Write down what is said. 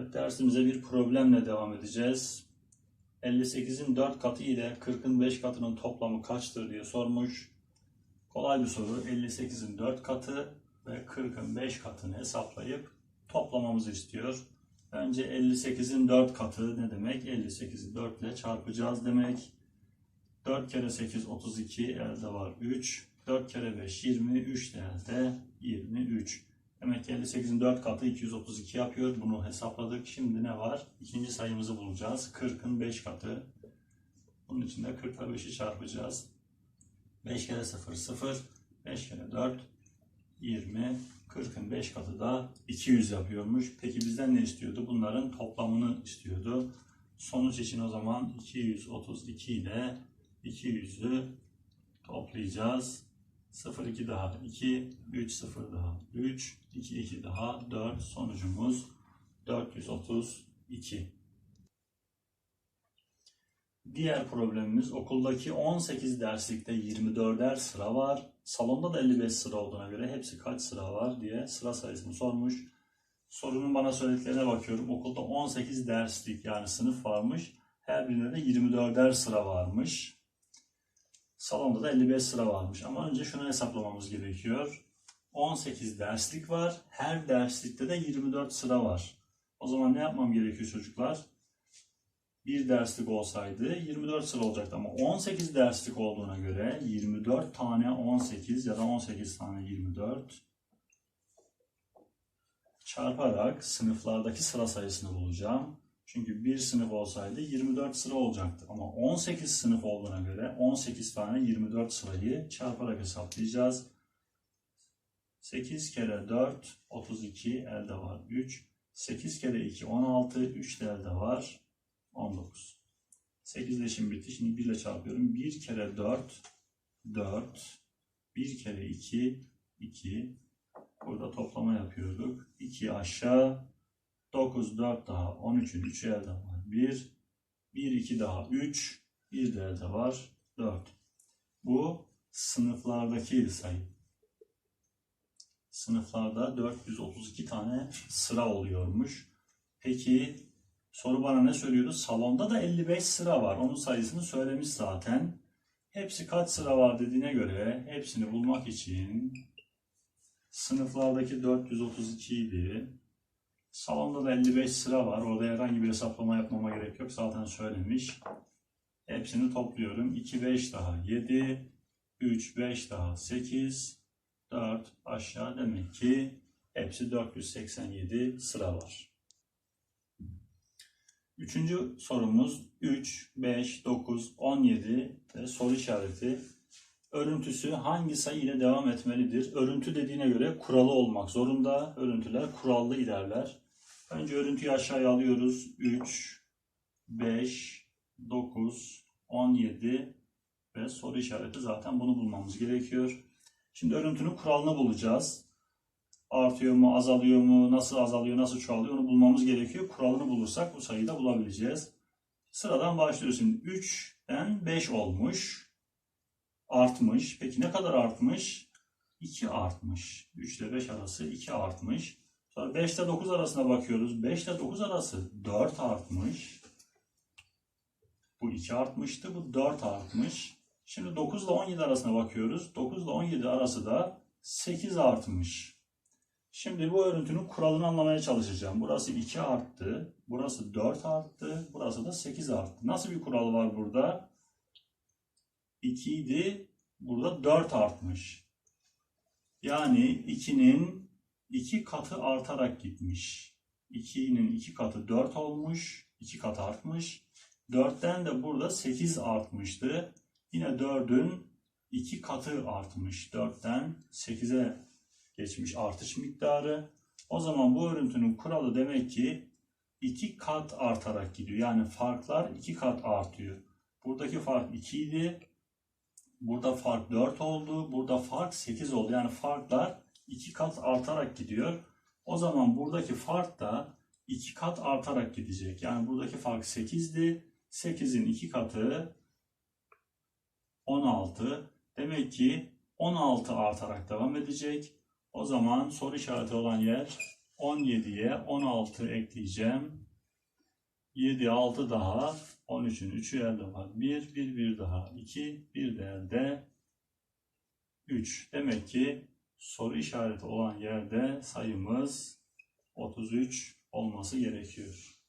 Evet, dersimize bir problemle devam edeceğiz. 58'in 4 katı ile 40'ın 5 katının toplamı kaçtır diye sormuş. Kolay bir soru. 58'in 4 katı ve 40'ın 5 katını hesaplayıp toplamamızı istiyor. Önce 58'in 4 katı ne demek? 58'i 4 ile çarpacağız demek. 4 kere 8 32 elde var 3. 4 kere 5 20 3 de elde 23. Demek ki 58'in 4 katı 232 yapıyor. Bunu hesapladık. Şimdi ne var? İkinci sayımızı bulacağız. 40'ın 5 katı. Bunun için de 40 ile 5'i çarpacağız. 5 kere 0 0. 5 kere 4 20. 40'ın 5 katı da 200 yapıyormuş. Peki bizden ne istiyordu? Bunların toplamını istiyordu. Sonuç için o zaman 232 ile 200'ü toplayacağız. 0 2 daha 2, 3 0 daha 3, 2 2 daha 4. Sonucumuz 432. Diğer problemimiz okuldaki 18 derslikte 24'er sıra var. Salonda da 55 sıra olduğuna göre hepsi kaç sıra var diye sıra sayısını sormuş. Sorunun bana söylediklerine bakıyorum. Okulda 18 derslik yani sınıf varmış. Her birinde de 24'er sıra varmış. Salonda da 55 sıra varmış. Ama önce şunu hesaplamamız gerekiyor. 18 derslik var. Her derslikte de 24 sıra var. O zaman ne yapmam gerekiyor çocuklar? Bir derslik olsaydı 24 sıra olacaktı ama 18 derslik olduğuna göre 24 tane 18 ya da 18 tane 24 çarparak sınıflardaki sıra sayısını bulacağım. Çünkü bir sınıf olsaydı 24 sıra olacaktı. Ama 18 sınıf olduğuna göre 18 tane 24 sırayı çarparak hesaplayacağız. 8 kere 4 32 elde var 3. 8 kere 2 16 3 de elde var 19. 8 ile işim bitti. Şimdi 1 ile çarpıyorum. 1 kere 4 4 1 kere 2 2 Burada toplama yapıyorduk. 2 aşağı 9 4 daha 13'ün 3'ü elde var. 1 1 2 daha 3 1 de elde var 4. Bu sınıflardaki sayı. Sınıflarda 432 tane sıra oluyormuş. Peki soru bana ne söylüyordu? Salonda da 55 sıra var. Onun sayısını söylemiş zaten. Hepsi kaç sıra var dediğine göre hepsini bulmak için sınıflardaki 432 idi. Salonda da 55 sıra var. Orada herhangi bir hesaplama yapmama gerek yok. Zaten söylemiş. Hepsini topluyorum. 2, 5 daha 7, 3, 5 daha 8, 4 aşağı demek ki hepsi 487 sıra var. Üçüncü sorumuz 3, 5, 9, 17 ve soru işareti. Örüntüsü hangi sayı ile devam etmelidir? Örüntü dediğine göre kuralı olmak zorunda. Örüntüler kurallı ilerler. Önce örüntüyü aşağıya alıyoruz. 3, 5, 9, 17 ve soru işareti zaten bunu bulmamız gerekiyor. Şimdi örüntünün kuralını bulacağız. Artıyor mu, azalıyor mu, nasıl azalıyor, nasıl çoğalıyor onu bulmamız gerekiyor. Kuralını bulursak bu sayıyı da bulabileceğiz. Sıradan başlıyoruz şimdi. 3'ten 5 olmuş. Artmış. Peki ne kadar artmış? 2 artmış. 3 ile 5 arası 2 artmış. Sonra 5 ile 9 arasına bakıyoruz. 5 ile 9 arası 4 artmış. Bu 2 artmıştı. Bu 4 artmış. Şimdi 9 ile 17 arasına bakıyoruz. 9 ile 17 arası da 8 artmış. Şimdi bu örüntünün kuralını anlamaya çalışacağım. Burası 2 arttı. Burası 4 arttı. Burası da 8 arttı. Nasıl bir kural var burada? 2 idi. Burada 4 artmış. Yani 2'nin 2 katı artarak gitmiş. 2'nin 2 katı 4 olmuş. 2 kat artmış. 4'ten de burada 8 artmıştı. Yine 4'ün 2 katı artmış. 4'ten 8'e geçmiş artış miktarı. O zaman bu örüntünün kuralı demek ki 2 kat artarak gidiyor. Yani farklar 2 kat artıyor. Buradaki fark 2 idi. Burada fark 4 oldu. Burada fark 8 oldu. Yani farklar 2 kat artarak gidiyor. O zaman buradaki fark da 2 kat artarak gidecek. Yani buradaki fark 8'di. 8'in 2 katı 16. Demek ki 16 artarak devam edecek. O zaman soru işareti olan yer 17'ye 16 ekleyeceğim. 7, 6 daha. 13'ün 3'ü elde var. 1, 1, 1 daha. 2, 1 de elde. 3. Demek ki soru işareti olan yerde sayımız 33 olması gerekiyor.